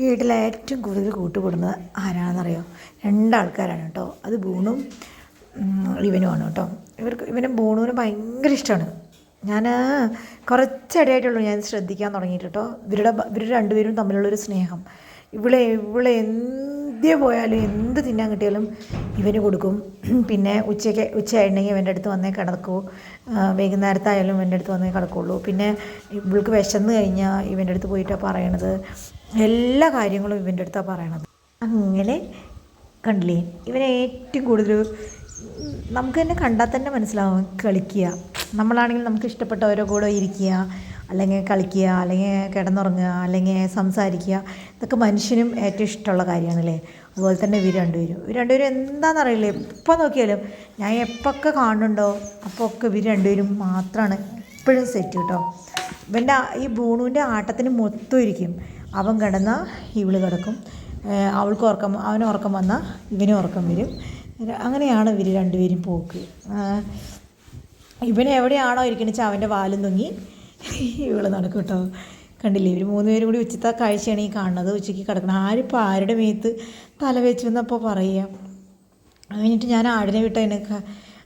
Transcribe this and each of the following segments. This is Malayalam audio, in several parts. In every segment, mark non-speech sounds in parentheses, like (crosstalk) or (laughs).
വീട്ടിൽ ഏറ്റവും കൂടുതൽ കൂട്ടുകൂടുന്നത് ആരാണെന്നറിയോ? രണ്ടാൾക്കാരാണ് കേട്ടോ. അത് ബൂണും ഇവനുമാണ് കേട്ടോ. ഇവർക്ക് ഇവനും ബൂണുവിനും ഭയങ്കര ഇഷ്ടമാണ്. ഞാൻ കുറച്ചിടയായിട്ടുള്ളൂ ഞാൻ ശ്രദ്ധിക്കാൻ തുടങ്ങിയിട്ട് കേട്ടോ. ഇവരുടെ ഇവർ രണ്ടുപേരും തമ്മിലുള്ളൊരു സ്നേഹം. ഇവളെ ഇവളെ എന്ത് പോയാലും എന്ത് തിന്നാൻ കിട്ടിയാലും ഇവന് കൊടുക്കും. പിന്നെ ഉച്ചയ്ക്ക് ഉച്ചയായിട്ടുണ്ടെങ്കിൽ ഇവന്റെ അടുത്ത് വന്നേ കിടക്കൂ. വൈകുന്നേരത്തായാലും ഇവന്റെ അടുത്ത് വന്നേ കിടക്കുള്ളൂ. പിന്നെ ഇവൾക്ക് വിശന്ന് കഴിഞ്ഞാൽ ഇവന്റെ അടുത്ത് പോയിട്ടാണ് പറയണത്. എല്ലാ കാര്യങ്ങളും ഇവന്റെ അടുത്താണ് പറയണത്. അങ്ങനെ കണ്ടില്ലേ ഇവനെ ഏറ്റവും കൂടുതൽ നമുക്ക് തന്നെ കണ്ടാൽ തന്നെ മനസ്സിലാവും കളിക്കുക. നമ്മളാണെങ്കിൽ നമുക്ക് ഇഷ്ടപ്പെട്ടവരുടെ കൂടെ ഇരിക്കുക അല്ലെങ്കിൽ കളിക്കുക അല്ലെങ്കിൽ കിടന്നുറങ്ങുക അല്ലെങ്കിൽ സംസാരിക്കുക. ഇതൊക്കെ മനുഷ്യനും ഏറ്റവും ഇഷ്ടമുള്ള കാര്യമാണല്ലേ. അതുപോലെ തന്നെ ഇവർ രണ്ടുപേരും. ഇവർ രണ്ടുപേരും എന്താണെന്നറിയില്ലേ എപ്പോൾ നോക്കിയാലും ഞാൻ എപ്പോഴൊക്കെ കാണുന്നുണ്ടോ അപ്പോൾ ഒക്കെ ഇവർ രണ്ടുപേരും മാത്രമാണ് എപ്പോഴും സെറ്റ് കേട്ടോ ഇവന്റെ ഈ ബൂണുവിന്റെ ആട്ടത്തിന് മൊത്തം ഇരിക്കും. അവൻ കിടന്നാൽ ഇവൾ കിടക്കും. അവൾക്ക് ഉറക്കം അവന് ഉറക്കം വന്നാൽ ഇവനും ഉറക്കം വരും. അങ്ങനെയാണ് ഇവർ രണ്ടുപേരും പോക്ക്. ഇവൻ എവിടെയാണോ ഇരിക്കണെന്ന് വെച്ചാൽ അവന്റെ വാലും തൊങ്ങി ഇവൾ നടക്കും കേട്ടോ കണ്ടില്ലേ? ഇവർ മൂന്ന് പേരും കൂടി ഉച്ചത്തെ കാഴ്ചയാണ് ഈ കാണുന്നത്. ഉച്ചയ്ക്ക് കിടക്കണം ആരിപ്പോൾ ആരുടെ മേത്ത് തല വെച്ചു എന്നപ്പോൾ പറയുക കഴിഞ്ഞിട്ട് ഞാൻ ആടിനെ വിട്ട എനിക്ക്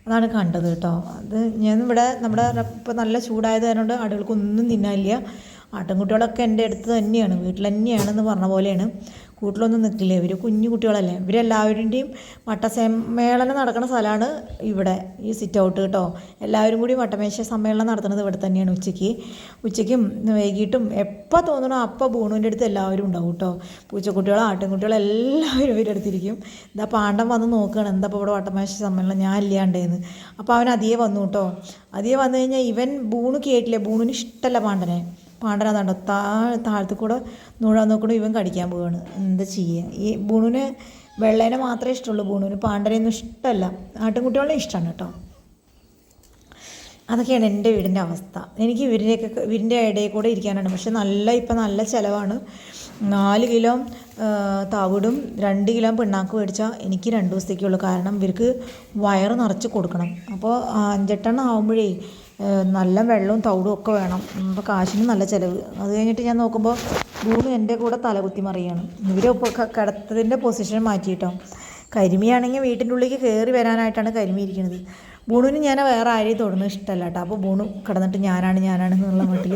അതാണ് കണ്ടത് കേട്ടോ അത് ഞാൻ ഇവിടെ നമ്മുടെ ഇപ്പോൾ നല്ല ചൂടായത് കാരണം ആടുകൾക്കൊന്നും തിന്നാനില്ല. ആട്ടിൻകുട്ടികളൊക്കെ എന്റെ അടുത്ത് തന്നെയാണ് വീട്ടിൽ തന്നെയാണെന്ന് പറഞ്ഞ പോലെയാണ്. കൂട്ടിലൊന്നും നിൽക്കില്ല. ഇവർ കുഞ്ഞു കുട്ടികളല്ലേ. ഇവരെല്ലാവരുടെയും വട്ടസമ്മേളനം നടക്കുന്ന സ്ഥലമാണ് ഇവിടെ ഈ സിറ്റ് ഔട്ട് കേട്ടോ. എല്ലാവരും കൂടി വട്ടമേശ സമ്മേളനം നടത്തുന്നത് ഇവിടെ തന്നെയാണ് ഉച്ചയ്ക്ക്. ഉച്ചയ്ക്കും വൈകിട്ടും എപ്പോൾ തോന്നണോ അപ്പോൾ ബൂണുവിന്റെ അടുത്ത് എല്ലാവരും ഉണ്ടാവും കേട്ടോ. പൂച്ചക്കുട്ടികളോ ആട്ടിൻകുട്ടികളോ എല്ലാവരും ഇവരുടെ അടുത്തിരിക്കും. എന്താ പാണ്ഡം വന്ന് നോക്കുകയാണ് എന്താ ഇപ്പോൾ ഇവിടെ വട്ടമേശ സമ്മേളനം? ഞാൻ ഇല്ലാണ്ടേന്ന്. അപ്പോൾ അവൻ അതിയെ വന്നു കേട്ടോ. അതിയെ വന്നു കഴിഞ്ഞാൽ ഇവൻ ബൂണ് കേട്ടില്ല? ബൂണിന് ഇഷ്ടമല്ല പാണ്ഡനെ. പാണ്ഡനാന്നുണ്ടോ താ താഴത്തു കൂടെ നൂഴാന്ന് കൂടെ ഇവൻ കടിക്കാൻ പോവാണ്. എന്താ ചെയ്യുക ഈ ബൂണിന് വെള്ളേനെ മാത്രമേ ഇഷ്ടമുള്ളൂ. ബൂണിന് പാണ്ഡനെയൊന്നും ഇഷ്ടമല്ല. ആട്ടിൻകുട്ടികളെ ഇഷ്ടമാണ് കേട്ടോ. അതൊക്കെയാണ് എന്റെ വീടിന്റെ അവസ്ഥ. എനിക്ക് ഇവരിന്റെയൊക്കെ ഇവരിന്റെ ഇടയിൽ കൂടെ ഇരിക്കാനാണ്. പക്ഷെ നല്ല ഇപ്പം നല്ല ചിലവാണ്. നാല് കിലോ തവിടും രണ്ട് കിലോ പിണ്ണാക്ക് മേടിച്ചാൽ എനിക്ക് രണ്ട് ദിവസത്തേക്കുള്ളൂ. കാരണം ഇവർക്ക് വയറ് നിറച്ച് കൊടുക്കണം. അപ്പോൾ അഞ്ചെട്ടെണ്ണം ആകുമ്പോഴേ നല്ല വെള്ളവും തവിടും ഒക്കെ വേണം. അപ്പോൾ കാശിന് നല്ല ചിലവ്. അത് കഴിഞ്ഞിട്ട് ഞാൻ നോക്കുമ്പോൾ ഭൂമി എന്റെ കൂടെ തലകുത്തി മറിയാണ്. ഇവരൊപ്പം കിടത്തതിന്റെ പൊസിഷൻ മാറ്റിയിട്ടോ. കരിമിയാണെങ്കിൽ വീട്ടിന്റെ ഉള്ളിലേക്ക് കയറി വരാനായിട്ടാണ് കരിമി ഇരിക്കുന്നത്. ബൂണുവിന് ഞാൻ വേറെ ആരെയും തൊടുന്നത് ഇഷ്ടമല്ല കേട്ടോ അപ്പോൾ ബൂണു കിടന്നിട്ട് ഞാനാണ് ഞാനാണ് എന്നുള്ള വീട്ടിൽ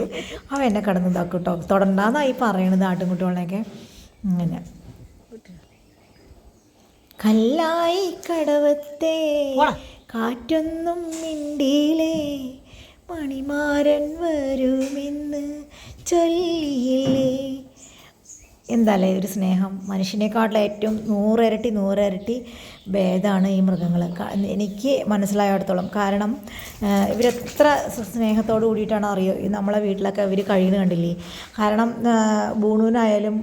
അവ എന്നെ കിടന്ന് ഇതാക്കും കേട്ടോ തുടണ്ടാന്നായി പറയണത് ആട്ടുംകുട്ടികളെയൊക്കെ അങ്ങനെ കല്ലായി കടവത്തെ കാറ്റൊന്നും മിണ്ടിയിലേ മണിമാരൻ വരുമെന്ന് ചൊല്ലിയില്ലേ എന്താല്ലേ ഒരു സ്നേഹം? മനുഷ്യനെക്കാട്ടിലും ഏറ്റവും നൂറിരട്ടി നൂറിരട്ടി ഭേദമാണ് ഈ മൃഗങ്ങൾ. എനിക്ക് മനസ്സിലായിടത്തോളം. കാരണം ഇവരെത്ര സ്നേഹത്തോട് കൂടിയിട്ടാണ് അറിയോ? നമ്മളെ വീട്ടിലൊക്കെ ഇവർ കഴിയുന്നത് കണ്ടില്ലേ? കാരണം ബൂണൂനായാലും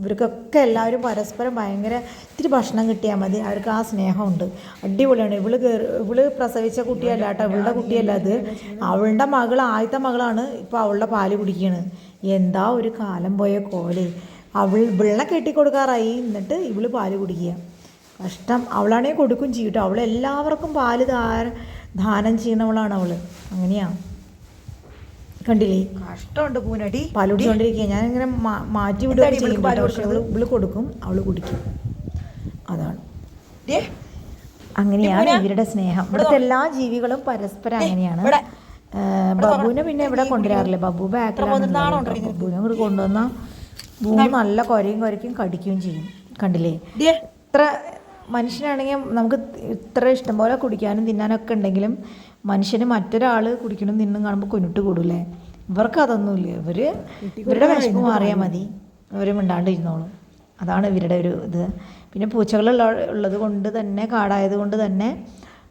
ഇവർക്കൊക്കെ എല്ലാവരും പരസ്പരം ഭയങ്കര ഇത്തിരി ഭക്ഷണം കിട്ടിയാൽ മതി. അവർക്ക് ആ സ്നേഹമുണ്ട്. അടിപൊളിയാണ്. ഇവൾ ഇവൾ പ്രസവിച്ച കുട്ടിയല്ല കേട്ടോ ഇവളുടെ കുട്ടിയല്ല അത്. അവളുടെ മകൾ ആദ്യത്തെ മകളാണ്. ഇപ്പോൾ അവളുടെ പാൽ കുടിക്കുകയാണ് എന്താ ഒരു കാലം പോയ കോലെ? അവൾ വെള്ളം കെട്ടിക്കൊടുക്കാറായി. എന്നിട്ട് ഇവൾ പാൽ കുടിക്കുക. കഷ്ടം. അവളാണെങ്കിൽ കൊടുക്കും ചെയ്യും അവൾ എല്ലാവർക്കും പാൽ ധാര ദാനം ചെയ്യണവളാണ് അവൾ. അങ്ങനെയാ. കണ്ടില്ലേ? കഷ്ടമുണ്ട് പൂനടി. പാൽ കുടിച്ചോണ്ടിരിക്കുക. ഞാൻ ഇങ്ങനെ മാറ്റി വിടുകയാണ് പക്ഷെ ഇവൾ കൊടുക്കും. അവൾ കുടിക്കും. അതാണ്. അങ്ങനെയാണ് ഇവരുടെ സ്നേഹം. ഇവിടുത്തെ എല്ലാ ജീവികളും പരസ്പരം അങ്ങനെയാണ്. ബബുവിനെ പിന്നെ ഇവിടെ കൊണ്ടുവരാറില്ല? ബബു ബാക്കിലാണ് ബബുവിനെ ഇവിടെ കൊണ്ടുവന്ന ഭൂമി നല്ല കൊരയും കൊരക്കും കടിക്കുകയും ചെയ്യും. കണ്ടില്ലേ? ഇത്ര മനുഷ്യനാണെങ്കിൽ നമുക്ക് ഇത്ര ഇഷ്ടം പോലെ കുടിക്കാനും തിന്നാനൊക്കെ ഉണ്ടെങ്കിലും മനുഷ്യന് മറ്റൊരാൾ കുടിക്കണം തിന്നും കാണുമ്പോൾ കൊന്നിട്ട് കൂടൂലേ ഇവർക്ക് അതൊന്നുമില്ല. ഇവർ ഇവരുടെ വിശപ്പ് മാറിയാൽ മതി. ഇവർ മിണ്ടാണ്ട് ഇരുന്നോളും അതാണ് ഇവരുടെ ഒരു ഇത്. പിന്നെ പൂച്ചകളുള്ള ഉള്ളത് കൊണ്ട് തന്നെ കാടായത് കൊണ്ട് തന്നെ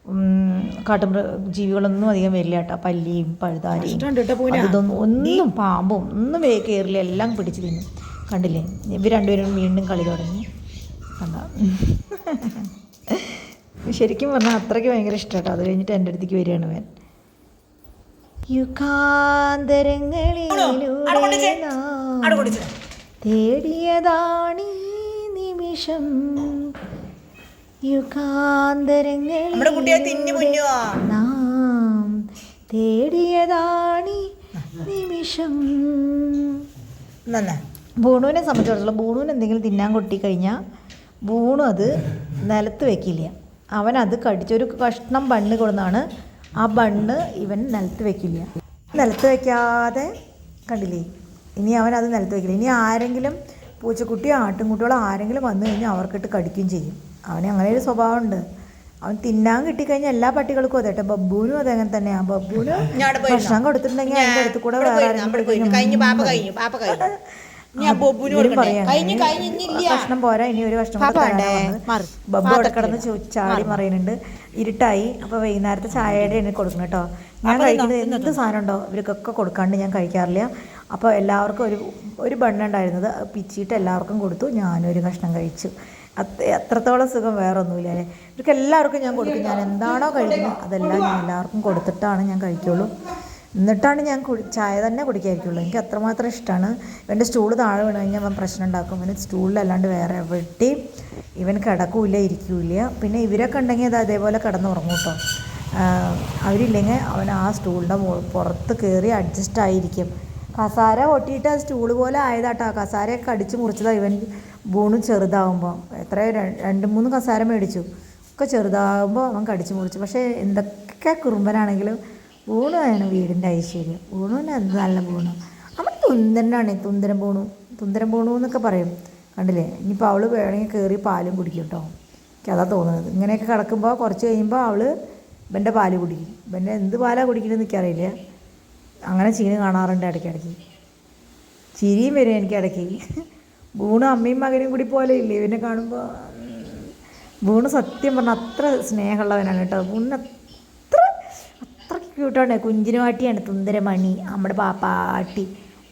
ഉം, കാട്ടുമൃ ജീവികളൊന്നും അധികം വരില്ല കേട്ടോ. പല്ലിയും പഴുതാരിയും. ഇതൊന്നും ഒന്നും പാമ്പും ഒന്നും വേ കയറില്ല എല്ലാം പിടിച്ച് തിന്നും. കണ്ടില്ലേ? ഇവർ രണ്ടുപേരും വീണ്ടും കളി തുടങ്ങി. കണ്ട? (laughs) ശരിക്കും പറഞ്ഞാൽ അത്രയ്ക്ക് ഭയങ്കര ഇഷ്ടമാട്ടോ അത് കഴിഞ്ഞിട്ട് എന്റെ അടുത്തേക്ക് വരികയാണ് വേൻ യുഗാന്തരങ്ങളിലൂടെ നാം തേടിയതാണീ നിമിഷം. കുഞ്ഞുവാ നാം തേടിയതാണി നിമിഷം. ബൂണുവിനെ സംബന്ധിച്ചിടത്തോളം ബൂണുവിന് എന്തെങ്കിലും തിന്നാൻ കൊട്ടി കഴിഞ്ഞാൽ ബൂണു അത് നിലത്ത് വെക്കില്ല. അവൻ അത് കടിച്ചൊരു കഷ്ണം ബണ്ണ് കൊടുന്നാണ് ആ ബണ്ണ് ഇവൻ നിലത്ത് വെക്കില്ല. നിലത്ത് വെക്കാതെ കണ്ടില്ലേ? ഇനി അവൻ അത് നിലത്ത് വെക്കില്ല. ഇനി ആരെങ്കിലും പൂച്ചക്കുട്ടിയോ ആട്ടിൻകുട്ടികളോ ആരെങ്കിലും വന്നു കഴിഞ്ഞാൽ അവർക്കിട്ട് കടിക്കുകയും ചെയ്യും. അവന് അങ്ങനെ ഒരു സ്വഭാവമുണ്ട്. അവൻ തിന്നാൻ കിട്ടിക്കഴിഞ്ഞാൽ എല്ലാ പട്ടികൾക്കും അതെ കേട്ടോ. ബബ്ബൂനും അതങ്ങനെ അങ്ങനെ തന്നെയാണ് ബബ്ബൂന്? ഭക്ഷണം കൊടുത്തിട്ടുണ്ടെങ്കിൽ അതിന്റെ അടുത്ത് കൂടെ വേറെ ഭക്ഷണം പോരാ. ഇനി ഒരു ഭക്ഷണം. ബബ്ബു അവിടെ കിടന്ന് ചാടി മറിയുന്നുണ്ട്. ഇരുട്ടായി. അപ്പൊ വൈകുന്നേരത്തെ ചായയുടെ എനിക്ക് കൊടുക്കണം കേട്ടോ. ഞാൻ കഴിക്കുന്നത് എന്ത് സാധനം ഉണ്ടോ ഇവർക്കൊക്കെ കൊടുക്കാണ്ട് ഞാൻ കഴിക്കാറില്ല. അപ്പോൾ എല്ലാവർക്കും ഒരു ഒരു ബണ്ണുണ്ടായിരുന്നത് പിച്ചിയിട്ട് എല്ലാവർക്കും കൊടുത്തു. ഞാനൊരു കഷ്ണം കഴിച്ചു. അത് എത്രത്തോളം സുഖം വേറെ ഒന്നുമില്ല അല്ലേ? ഇവർക്ക് എല്ലാവർക്കും ഞാൻ കൊടുക്കും ഞാൻ എന്താണോ കഴിക്കുന്നത് അതെല്ലാം ഞാൻ എല്ലാവർക്കും കൊടുത്തിട്ടാണ് ഞാൻ കഴിക്കുള്ളൂ. എന്നിട്ടാണ് ഞാൻ കുടി ചായ തന്നെ കുടിക്കായിരിക്കുള്ളൂ എനിക്ക് അത്രമാത്രം ഇഷ്ടമാണ് ഇവന്റെ സ്റ്റൂൾ താഴെ വീണ് കഴിഞ്ഞാൽ അവൻ പ്രശ്നം ഉണ്ടാക്കും. ഇവന് സ്റ്റൂളിലല്ലാണ്ട് വേറെ എവിടെയും ഇവൻ കിടക്കൂല ഇരിക്കൂല പിന്നെ ഇവരൊക്കെ ഉണ്ടെങ്കിൽ അത് അതേപോലെ കിടന്നുറങ്ങും കേട്ടോ. അവരില്ലെങ്കിൽ അവൻ ആ സ്റ്റൂളിന്റെ പുറത്ത് കയറി അഡ്ജസ്റ്റ് ആയിരിക്കും. കസാര ഒട്ടിയിട്ട് സ്റ്റൂൾ പോലെ ആയതാട്ടോ. കസാരയൊക്കെ അടിച്ചു മുറിച്ചതാണ് ഇവൻ ബൂണ് ചെറുതാവുമ്പോൾ എത്ര രണ്ട് മൂന്ന് കസാര മേടിച്ചു. ഒക്കെ ചെറുതാകുമ്പോൾ അവൻ കടിച്ചു മുറിച്ചു. പക്ഷേ എന്തൊക്കെ കുറുമ്പനാണെങ്കിലും ഊണാണ് വീടിന്റെ ഐശ്വര്യം. ഊണുവിന് എന്ത് നല്ല ഊണ് അവൻ തുന്തനാണ്. തുന്തരം പൂണു തുന്തരം പൂണു എന്നൊക്കെ പറയും. കണ്ടില്ലേ? ഇനിയിപ്പോൾ അവൾ വേണമെങ്കിൽ കയറി പാലും കുടിക്കും കേട്ടോ എനിക്ക് അതാ തോന്നുന്നത്. ഇങ്ങനെയൊക്കെ കിടക്കുമ്പോൾ കുറച്ച് കഴിയുമ്പോൾ അവൾ ഇവന്റെ പാൽ കുടിക്കും. ഇവന്റെ എന്ത് പാലാണ് കുടിക്കണമെന്ന് എനിക്കറിയില്ല. അങ്ങനെ ചീന് കാണാറുണ്ട് ഇടയ്ക്കിടയ്ക്ക്. ചിരിയും വരും എനിക്ക് ഇടയ്ക്ക്. ബൂണ് അമ്മയും മകനും കൂടി പോലെ ഇല്ലേ? ഇവനെ കാണുമ്പോൾ ബൂണ് സത്യം പറഞ്ഞാൽ അത്ര സ്നേഹമുള്ളവനാണ് കേട്ടോ. ബൂണിന് അത്ര അത്രയ്ക്ക് ക്യൂട്ടാണ് കുഞ്ചിനുവാട്ടിയാണ് തുന്തരമണി നമ്മുടെ പാപ്പാട്ടി.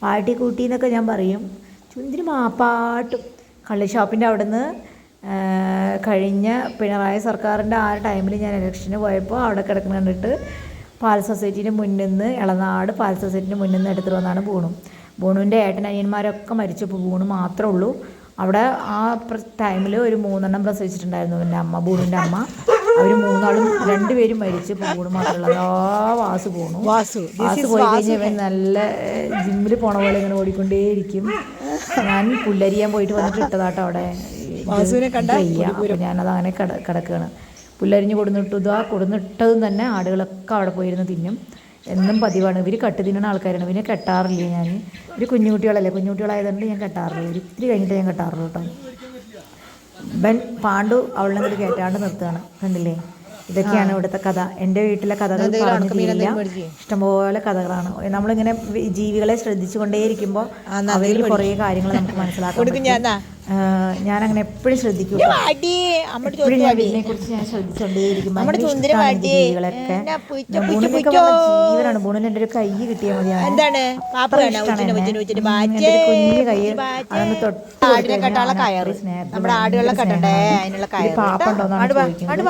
പാട്ടി കൂട്ടി എന്നൊക്കെ ഞാൻ പറയും. ചുന്തിരി മാപ്പാട്ടും. കള്ളി ഷോപ്പിന്റെ അവിടെ നിന്ന് കഴിഞ്ഞ പിണറായി സർക്കാരിന്റെ ആ ടൈമിൽ ഞാൻ ഇലക്ഷന് പോയപ്പോൾ അവിടെ കിടക്കുന്ന കണ്ടിട്ട് പാൽ സൊസൈറ്റീന്റെ മുന്നിൽ നിന്ന് ഇളനാട് പാൽ സൊസൈറ്റീന്റെ മുന്നിൽ നിന്ന് എടുത്തിട്ട് വന്നാണ് ബൂണും. ബൂണുവിന്റെ ഏട്ടൻ അനിയന്മാരൊക്കെ മരിച്ചപ്പോൾ ബൂണ് മാത്രമേ ഉള്ളൂ. അവിടെ ആ ടൈമിൽ ഒരു മൂന്നെണ്ണം പ്രസവിച്ചിട്ടുണ്ടായിരുന്നു എന്റെ അമ്മ ബൂണിന്റെ അമ്മ. അവർ മൂന്നാളും രണ്ടുപേരും മരിച്ചു ബോണു ബൂണ് മാത്രമുള്ള ആ വാസു പോണു വാസു. വാസു പോയി കഴിഞ്ഞാൽ നല്ല ജിമ്മിൽ പോണ പോലെ ഇങ്ങനെ ഓടിക്കൊണ്ടേയിരിക്കും. ഞാൻ പുല്ലരിയാൻ പോയിട്ട് വന്നിട്ട് ഇട്ടതാട്ടോ അവിടെ. ഞാനത് അങ്ങനെ കിട കിടക്കുകയാണ് പുല്ലരിഞ്ഞ് കൊടുന്നിട്ടു ഇതാ കൊടുന്നിട്ടതും തന്നെ ആടുകളൊക്കെ അവിടെ പോയിരുന്ന് തിന്നും. എന്നും പതിവാണ്. ഇവർ കട്ട് തിന്നുന്ന ആൾക്കാരാണ്. പിന്നെ കെട്ടാറില്ല ഞാൻ ഇവർ കുഞ്ഞുകുട്ടികളല്ലേ? കുഞ്ഞുകുട്ടികളായതുകൊണ്ട് ഞാൻ കെട്ടാറില്ല. ഒരു ഇത്തിരി കഴിഞ്ഞിട്ട് ഞാൻ കെട്ടാറുള്ളൂ കേട്ടോ. ബൻ പാണ്ഡു അവളെ കൂടി കേട്ടാണ്ട് നിർത്തുകയാണ്. കണ്ടില്ലേ? ഇതൊക്കെയാണ് ഇവിടുത്തെ കഥ. എന്റെ വീട്ടിലെ കഥകൾ പറഞ്ഞു തീരില്ല ഇഷ്ടംപോലെ കഥകളാണ്. നമ്മളിങ്ങനെ ജീവികളെ ശ്രദ്ധിച്ചുകൊണ്ടേയിരിക്കുമ്പോൾ അവയിൽ കുറേ കാര്യങ്ങൾ നമുക്ക് മനസ്സിലാക്കാൻ പറ്റും. അങ്ങനെ ഞാനങ്ങനെ എപ്പോഴും ശ്രദ്ധിക്കും എപ്പോഴും ഞാൻ ഇതിനെ കുറിച്ച് ഞാൻ ഞാൻ ജീവനാണ്. ബൂണിന് എന്റെ ഒരു കൈ കിട്ടിയാൽ ഒരു കുഞ്ഞു കൈ അതൊന്ന് തൊട്ട് ആടിനെ കൊടുത്ത് കെട്ടാനുള്ള കഴിഞ്ഞാൽ കയറ്. അത്രയും സ്നേഹത്തിൽ നമ്മുടെ ഭയങ്കര ആടുകളെ കെട്ടണ്ടേ? സ്നേഹമാണ്. അതിനുള്ള ഒരു കയറ്. പാപ്പ കേട്ടോ. ഉണ്ടോന്നാണ് ആട് വാ, ചോദിക്കുന്നത് ആട്